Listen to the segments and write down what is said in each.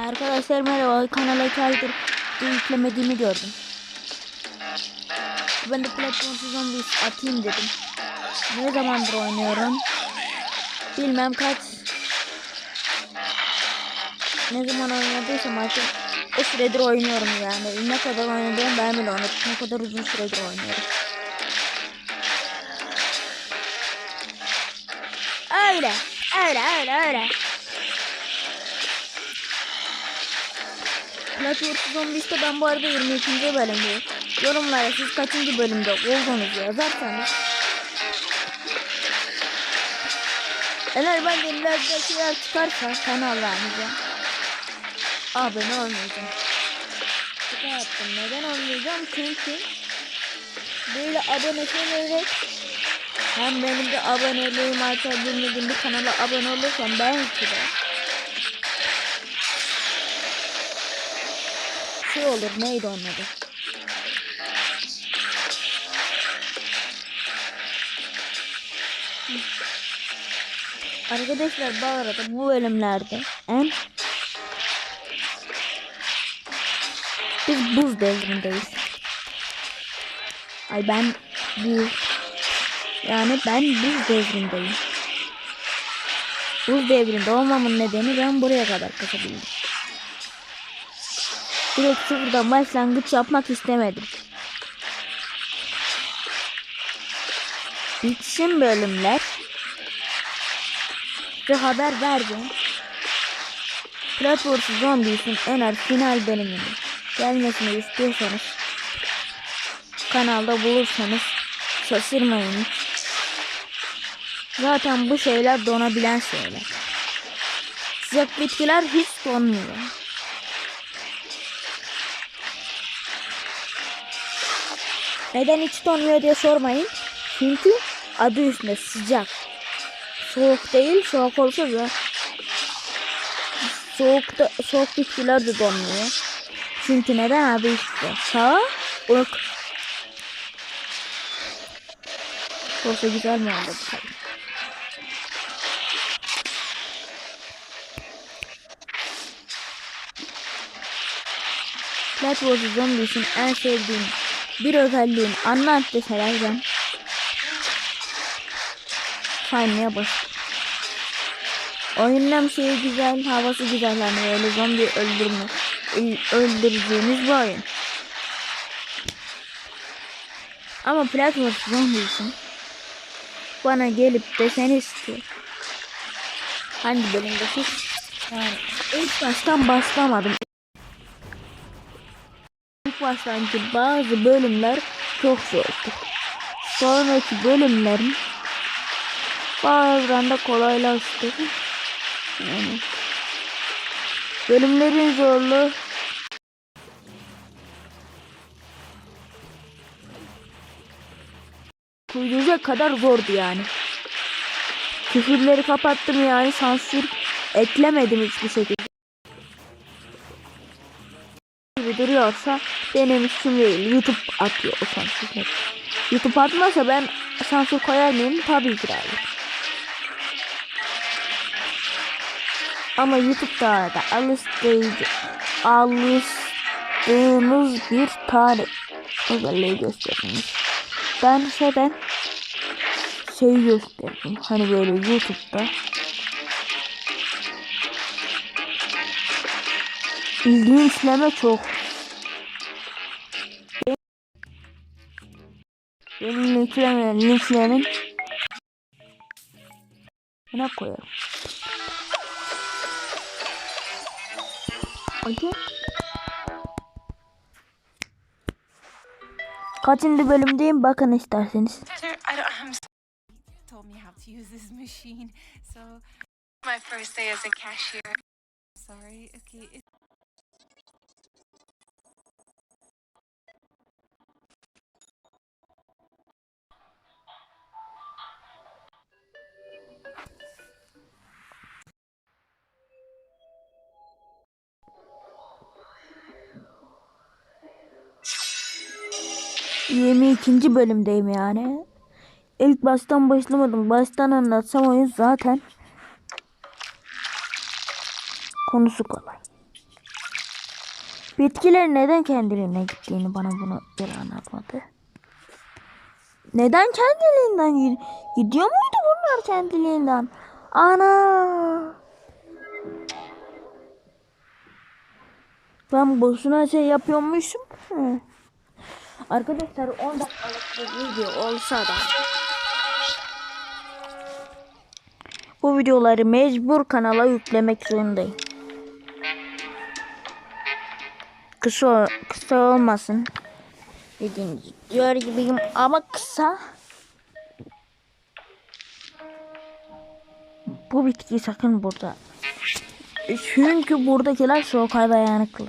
Arkadaşlar merhaba kanala video yüklemediğimi gördüm. Ben de platformsuz zombies atayım dedim. Ne zamandır oynuyorum? Bilmem kaç ne zaman oynadıysam artık o süredir oynuyorum yani. Ne kadar oynadığımı ben bile unuttum. Ne kadar uzun süredir oynuyorum. Öyle. Öyle öyle öyle. Platformsuz Zombies'te ben bu arada 22. bölümdeyim. Yorumlara siz kaçıncı bölümde olduğunuzu yazarsanız Eğer ben de ileride şeyler çıkarsa kanallarınıza abone olmayacağım. Şaka yaptım. Neden olmayacağım? Çünkü böyle abone şeylerek hem benim de aboneliğim artabilmediğim bir kanala abone olursam belki de şey olur neydi onun adı? Arkadaşlar bu arada bu bölümlerde en biz buz devrindeyiz. Ay ben bu yani ben buz devrindeyim. Buz devrinde olmamın nedeni ben buraya kadar kaçabildim. Direkt sıfırdan başlangıç yapmak istemedim. Bitsin bölümler. Size haber verdim. Platformsuz Zombies'in az final bölümünün gelmesini istiyorsanız kanalda bulursanız şaşırmayın. Zaten bu şeyler donabilen şeyler. Sıcak bitkiler hiç donmuyor. Neden hiç donmuyor diye sormayın. Çünkü adı üstünde sıcak. Soğuk değil, soğuk olsa da soğukta soğuk bitkiler de donmuyor. Çünkü neden üstünde? Sağ, ılık. Olsa güzel mi oldu? Tabii. Platform'u Zombies'in en sevdiğim bir özelliğini anlat deseler ben saymaya başladım. Oyunun şeyi güzel, havası güzel hani öyle zombi öldürme, öl- öldüreceğiniz bir oyun. Ama platform zombisin bana gelip deseniz ki hangi bölümde siz yani ilk baştan başlamadım. Baştaki bazı bölümler çok zordu. Sonraki bölümlerin bazen de kolaylaştı. Yani bölümlerin zorluğu kuyruğuca kadar zordu yani. Küfürleri kapattım yani sansür eklemedim hiçbir şekilde. Duruyorsa benim işim değil. YouTube atıyor o sansürleri. YouTube atmasa ben sansür koyar mıyım? Tabii ki hayır. Ama YouTube'da da alıştırıcı, alıştığınız bir tane özelliği gösteriniz. Ben şeyden şey gösterdim. Hani böyle YouTube'da linçleme çok. Benim linçleme, linçlemin ne koyarım? Hadi. Kaçıncı bölümdeyim bakın isterseniz. My first day as a cashier. Sorry. Okay. It, Yirmi ikinci bölümdeyim yani. İlk baştan başlamadım. Baştan anlatsam oyun zaten konusu kolay. Bitkiler neden kendiliğine gittiğini bana bunu bir anlatmadı. Neden kendiliğinden gi- gidiyor muydu bunlar kendiliğinden? Ana! Ben boşuna şey yapıyormuşum. Hı. Arkadaşlar 10 dakikalık bir video olsa da bu videoları mecbur kanala yüklemek zorundayım. Kısa kısa olmasın. Dediğim diyor gibiyim ama kısa. Bu bitki sakın burada. Çünkü buradakiler soğuğa dayanıklı.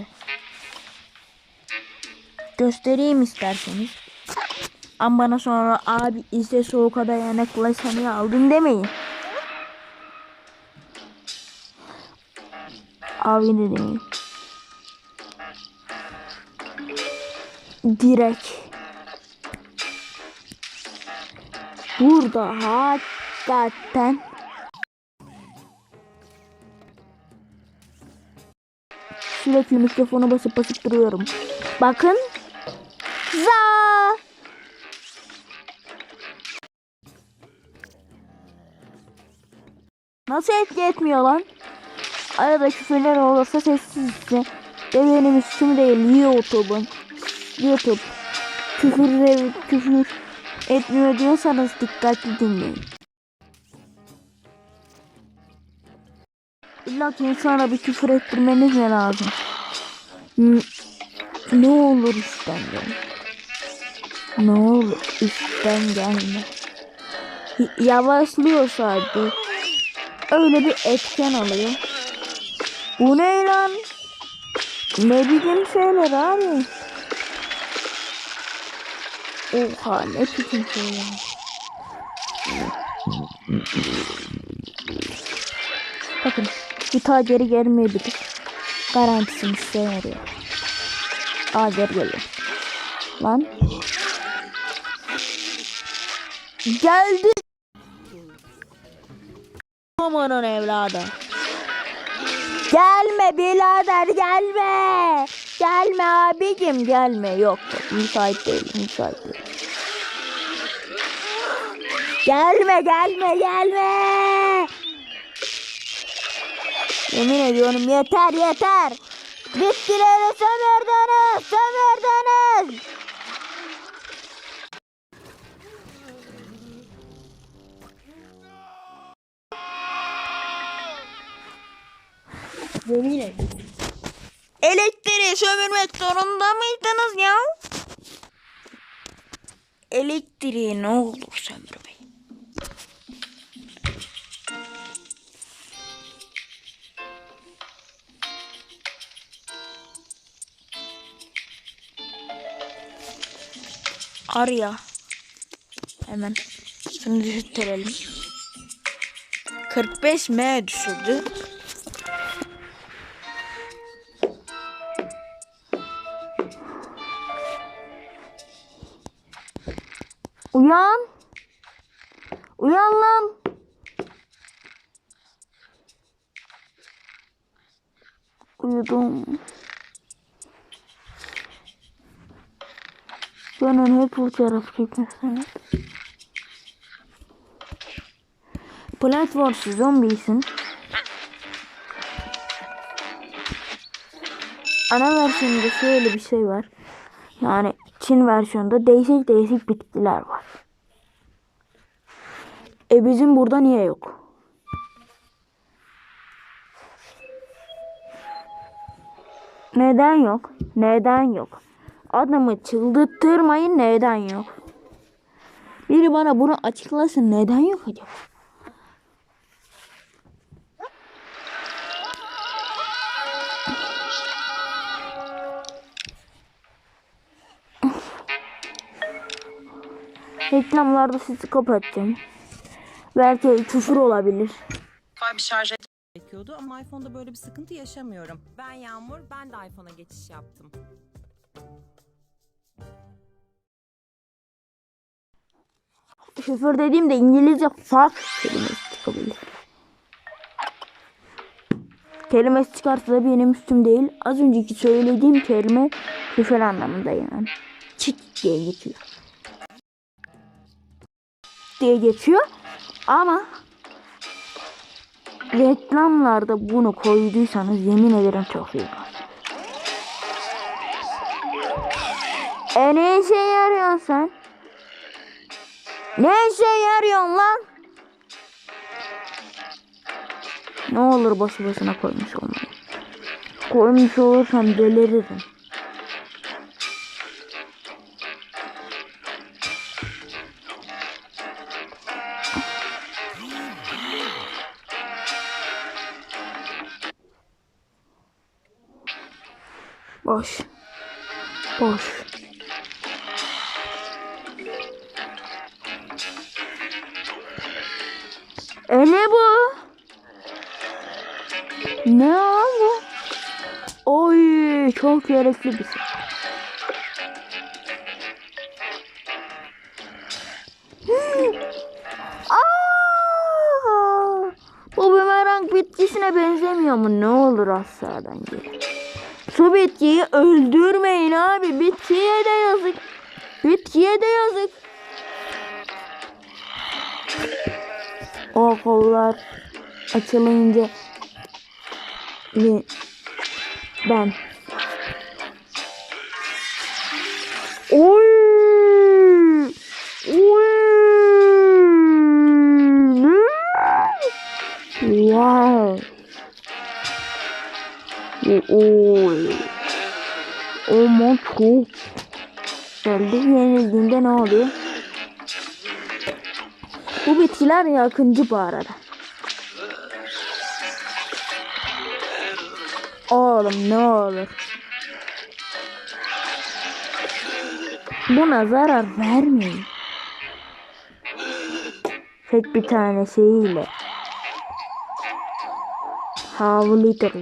Göstereyim isterseniz. Ama bana sonra abi işte soğuğa dayanıklı seni aldın demeyin. Abi de demeyin. Direkt. Burada hakikaten sürekli mikrofona basıp basıp duruyorum. Bakın. Za. Nasıl etki etmiyor lan? Arada küfürler olursa sessizce. Benim üstüm değil YouTube'un. YouTube. Küfür, küfür etmiyor diyorsanız dikkatli dinleyin. İlla ki insana bir küfür ettirmeniz lazım? Ne olur gelme. Ne olur üstten gelme. Yavaşlıyor sadece. Öyle bir etken alıyor. Bu ne lan? Ne bileyim şeyler abi. Oha ne biçim şeyler. Bakın bir ta geri gelmeyebilir. Garantisini size veriyor. Aa geri geliyor. Lan. Geldi. Amanın evladı. Gelme birader gelme. Gelme abicim gelme. Yok müsait değil müsait değil. Gelme gelme gelme. Yemin ediyorum yeter yeter. Bitkileri sömürdünüz sömürdünüz. Yemin ediyorum. Elektriği sömürmek zorunda mıydınız ya? Elektriği ne olur sömürmeyin. Arya. Hemen şunu düşürelim. 45 M düşürdü. Uyan. Uyan lan. Uyudum. Bana hep fotoğraf çekmesiniz. Plant Wars Zombies'in ana versiyonunda şöyle bir şey var. Yani Çin versiyonunda değişik değişik bitkiler var. E bizim burada niye yok? Neden yok? Neden yok? Adamı çıldırtırmayın neden yok? Biri bana bunu açıklasın neden yok acaba? Reklamlarda sizi kapatacağım. Belki küfür olabilir. bir şarj gerekiyordu ama iPhone'da böyle bir sıkıntı yaşamıyorum. Ben Yağmur, ben de iPhone'a geçiş yaptım. Küfür dediğimde İngilizce fuck kelimesi çıkabilir. kelimesi çıkarsa da benim üstüm değil. Az önceki söylediğim kelime küfür anlamında yani. Çik diye geçiyor. diye geçiyor. Ama reklamlarda bunu koyduysanız yemin ederim çok iyi. E ne işe yarıyorsun sen? Ne işe yarıyorsun lan? Ne olur boşu boşuna koymuş olmayı. Koymuş olursam deliririm. Boş. Boş. E ne bu? Ne bu? Oy çok gerekli bir şey. Aa! Bu bumerang bitkisine benzemiyor mu? Ne olur aşağıdan gelin. Su bitkiyi öldürmeyin abi. Bitkiye de yazık. Bitkiye de yazık. O kollar açılınca ben Oy! Oy! Wow! Oy! Bitkiler yakıncı bu arada. Oğlum ne olur. Buna zarar vermeyin. Tek bir tane şeyiyle. Havlidir.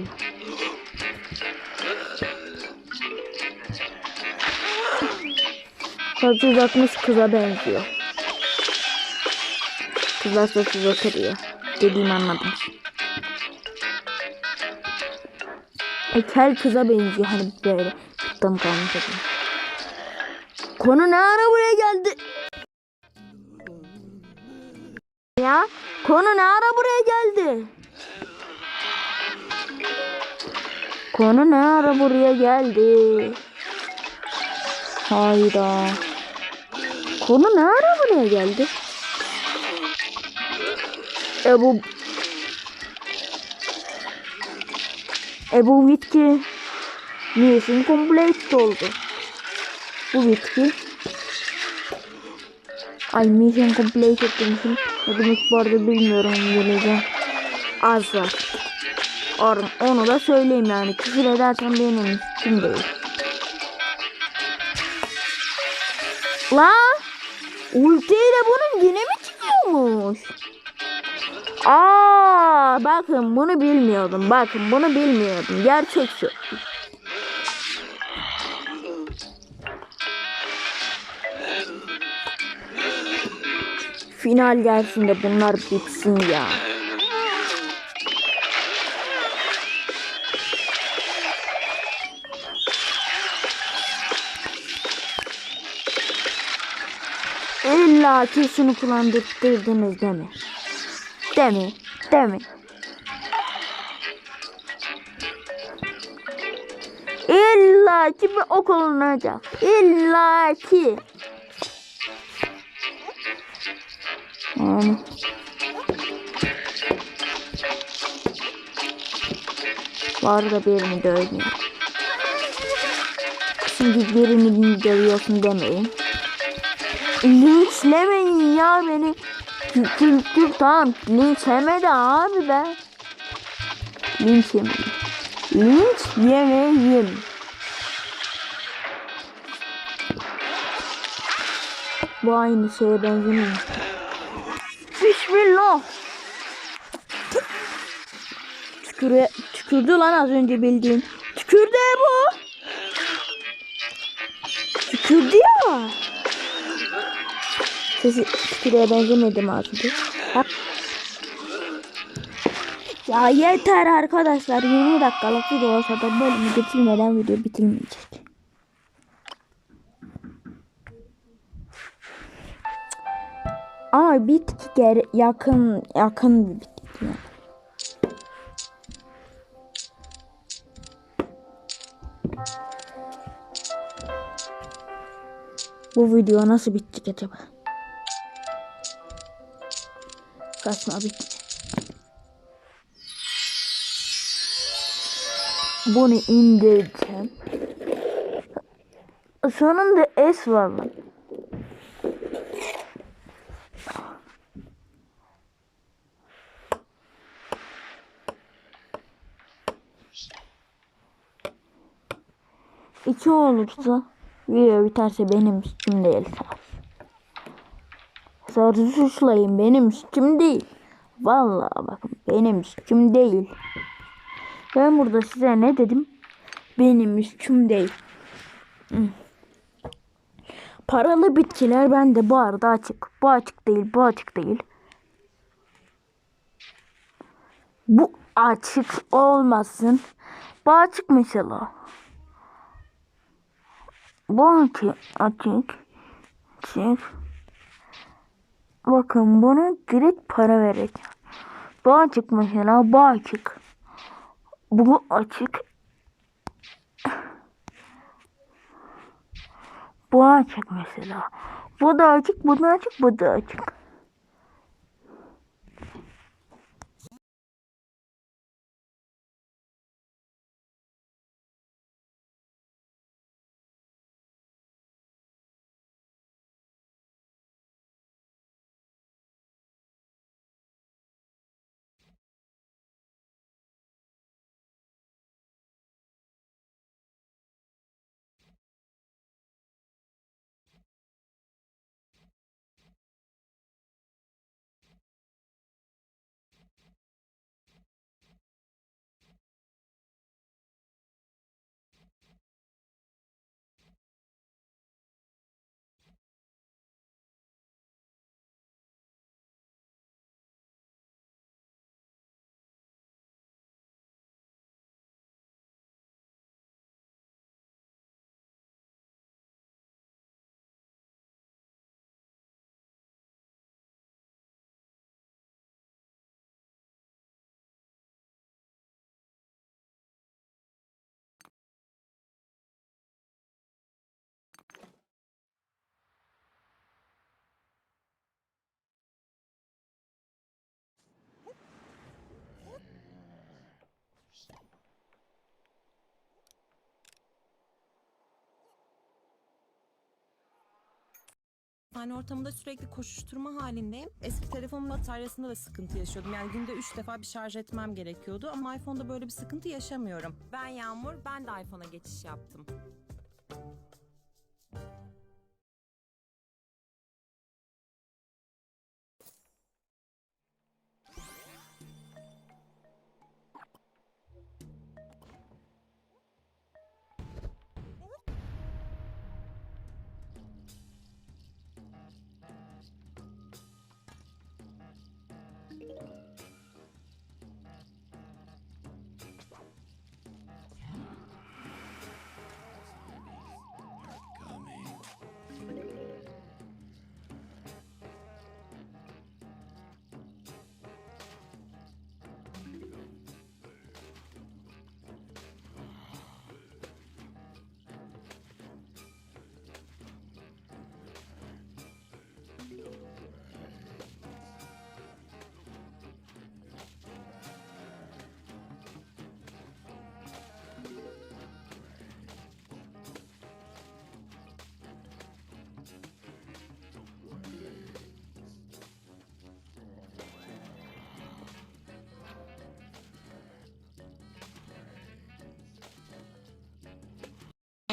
Kaç uzatmış kıza benziyor. Kızlar sessiz oturuyor. Dediğimi anladın. E, kel kıza benziyor hani böyle. Tam kalmış adam. Konu ne ara buraya geldi? Ya konu ne ara buraya geldi? Konu ne ara buraya geldi? Hayda. Konu ne ara buraya geldi? E bu E bu bitki Mission complete oldu. Bu bitki Ay mission complete etmişim. Ne demek bu arada bilmiyorum İngilizce. Az var. Onu da söyleyeyim yani. Küfür edersen benim üstüm değil. La ultiyle bunun yine mi çıkıyormuş? Aa, bakın bunu bilmiyordum. Bakın bunu bilmiyordum. Gerçek şu. Final gelsin de bunlar bitsin ya. İlla ki şunu kullandırdınız değil mi? Değil mi? Değil? İlla ki bir ok olunacak. İlla ki. Yani. Var da birini dövmüyor. Şimdi birini dövüyorsun demeyin. Linçlemeyin ya beni. Kültür tamam. Linçleme de abi be. Linç yemeyin. Linç yemeyin. Bu aynı şeye benzemiyor. Bismillah. Tüküre, tükürdü lan az önce bildiğin. Tükürdü bu. Tükürdü ya. Sesi tükürüğe benzemedi mi. Ya yeter arkadaşlar 20 dakikalık video olsa da bölümü bitirmeden video bitirmeyecek. Ama bir tık geri, yakın yakın bir yani. Bu video nasıl bitecek acaba? Saçma bitti. Bunu indireceğim. Sonunda S var lan. İki olursa video biterse benim suçum değil. Sarı suçlayın benim suçum değil. Vallahi bakın benim suçum değil. Ben burada size ne dedim? Benim suçum değil. Paralı bitkiler bende bu arada açık. Bu açık değil, bu açık değil. Bu açık olmasın. Bu açık mesela. Bu açık, açık, açık. Bakın bunu direkt para vereceğim. Bu açık mesela, bu açık. Bu açık. Bu açık mesela. Bu da açık, bu da açık, bu da açık. Yani ortamında sürekli koşuşturma halindeyim. Eski telefonumun bataryasında da sıkıntı yaşıyordum. Yani günde 3 defa bir şarj etmem gerekiyordu. Ama iPhone'da böyle bir sıkıntı yaşamıyorum. Ben Yağmur, ben de iPhone'a geçiş yaptım.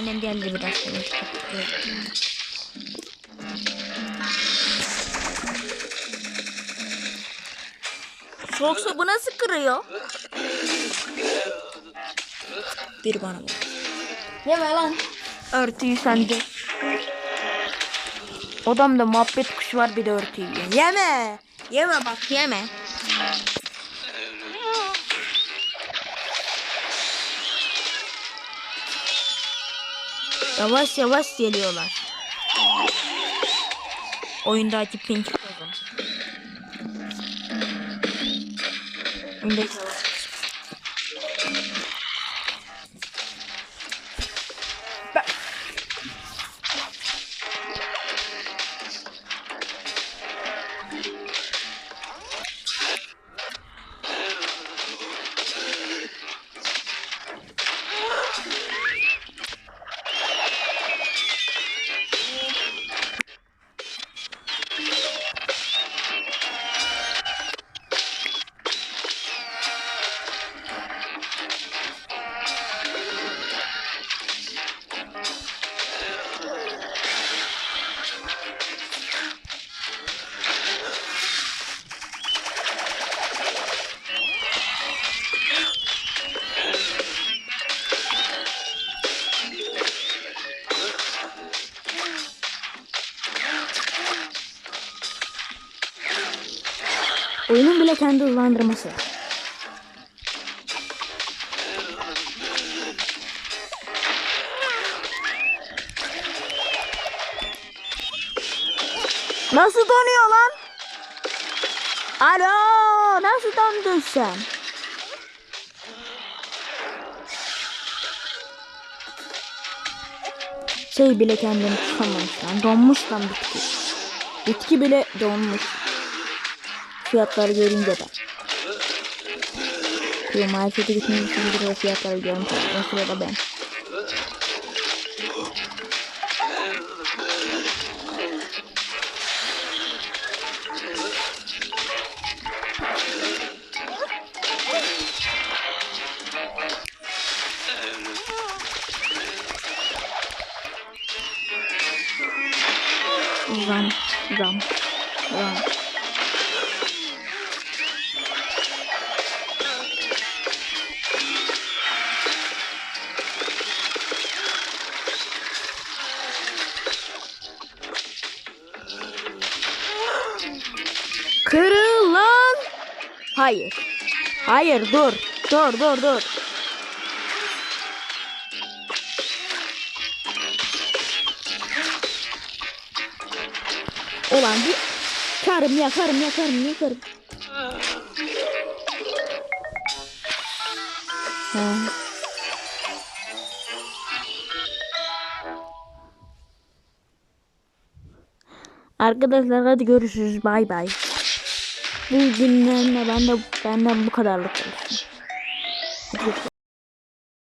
Annem geldi biraz. Yoksa bu nasıl kırıyor? Bir bana bak. Yeme lan. Örtüyü sende. Odamda muhabbet kuşu var bir de örtüyü. Yeme. Yeme bak yeme. Yavaş yavaş geliyorlar. Oyundaki pink kızım. Oyundaki Oyunun bile kendi hızlandırması var. Nasıl donuyor lan? Alo, nasıl dondun sen? Şey bile kendini tutamamış lan. Donmuş lan bitki. Bitki bile donmuş. Fiyatları görünce ben. Diyor markete gitmek için bir fiyatları görmüş. O sırada ben. Hayır. Hayır dur. Dur dur dur. Ulan bir karım yakarım yakarım yakarım. Ha. Arkadaşlar hadi görüşürüz. Bay bay. Bu günlerine ben de benden bu kadarlık olsun.